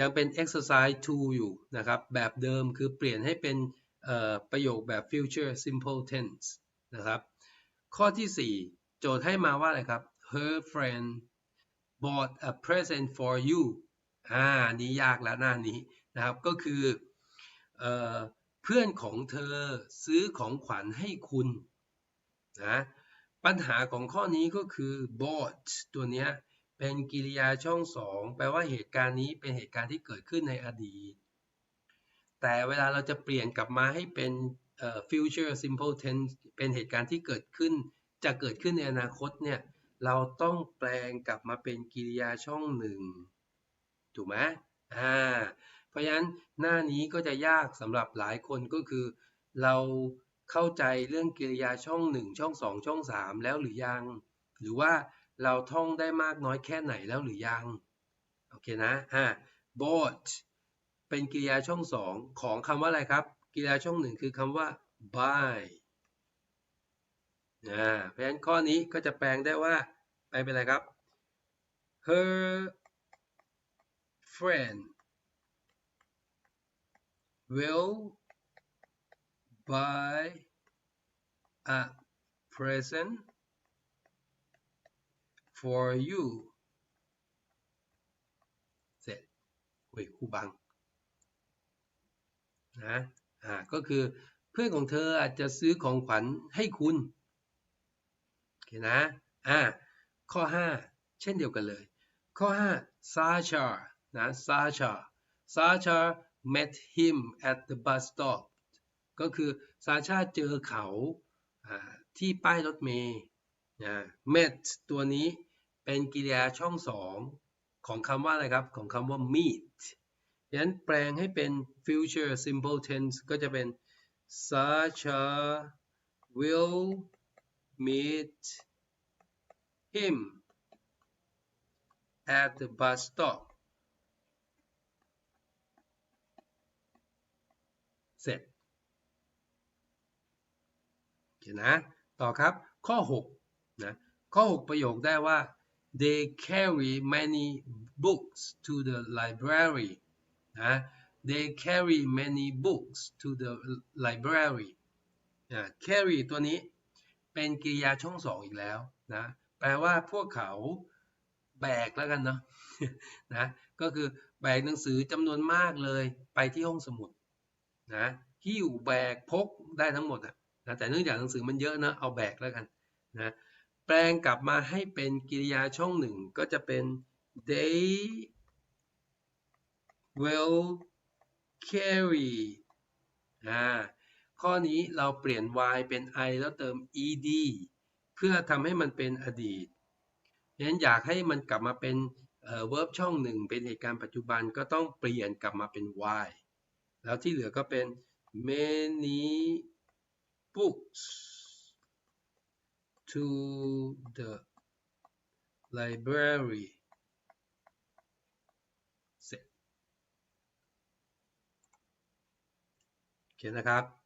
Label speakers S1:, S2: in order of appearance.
S1: ยังเป็น exercise 2 อยู่นะครับ แบบเดิมคือเปลี่ยนให้เป็นประโยคแบบ future simple tense นะครับ ข้อที่ 4 โจทย์ให้มาว่าอะไรครับ her friend bought a present for you อ่านี้ยากแล้วหน้านี้นะครับ ก็คือเอเพื่อนของเธอซื้อของขวัญให้คุณนะปัญหาของข้อนี้ก็คือ bought ตัวเนี้ย เป็นกิริยาช่องสองแปลว่าเหตุการณ์นี้เป็นเหตุการณ์ที่เกิดขึ้นในอดีต แต่เวลาเราจะเปลี่ยนกลับมาให้เป็น future simple tense เป็นเหตุการณ์ที่เกิดขึ้น จะเกิดขึ้นในอนาคตเนี่ยเราต้องแปลงกลับมาเป็นกิริยาช่องหนึ่งถูกไหมอ่าเพราะฉะนั้นหน้านี้ก็จะยากสำหรับหลายคนก็คือ เราเข้าใจเรื่องกิริยาช่องหนึ่งช่องสองช่องสามแล้วหรือยัง หรือว่า เราท่องได้มากน้อยแค่ไหนแล้วหรือยัง โอเคนะอ่า bought เป็นกริยาช่องสองของคำว่าอะไรครับกริยาช่องหนึ่งคือคำว่า buy นะเพราะฉะนั้นข้อนี้ก็จะแปลงได้ว่าไปเป็นอะไรครับ her friend will buy a present for you เสร็จเฮ้ยครูบังนะอ่าก็คือเพื่อนของเธออาจจะซื้อของขวัญให้คุณโอเคนะอ่าข้อ 5 เช่นเดียวกันเลย ข้อ 5 Sasha นะ Sasha Sasha met him at the bus stop ก็คือซาชาเจอเขาที่ป้ายรถเมย์นะ met ตัวนี้ เป็นกริยาช่องสองของคำว่าอะไรครับ ของคำว่า meet ดังนั้นแปลงให้เป็น future simple tense ก็จะเป็น Sasha will meet him at the bus stop เสร็จเขียนนะ ต่อครับ ข้อ 6 นะ ข้อ 6 ประโยคได้ว่า they carry many books to the library นะ they carry many books to the library นะ carry ตัวนี้เป็นกริยาช่องสองอีกแล้วนะแปลว่าพวกเขาแบกแล้วกันเนาะนะก็คือแบกหนังสือจำนวนมากเลยไปที่ห้องสมุดนะหิ้วแบกพกได้ทั้งหมดอะนะแต่เนื่องจากหนังสือมันเยอะนะเอาแบกแล้วกันนะ แปลงกลับมาให้เป็นกริยาช่องหนึ่งก็จะเป็น they will carry อ่าข้อนี้เราเปลี่ยน y เป็น i แล้วเติม ed เพื่อทำให้มันเป็นอดีตฉะนั้นอยากให้มันกลับมาเป็น verb ช่องหนึ่งเป็นเหตุการณ์ปัจจุบันก็ต้องเปลี่ยนกลับมาเป็น y แล้วที่เหลือก็เป็น many books to the library เสร็จโอเคนะครับ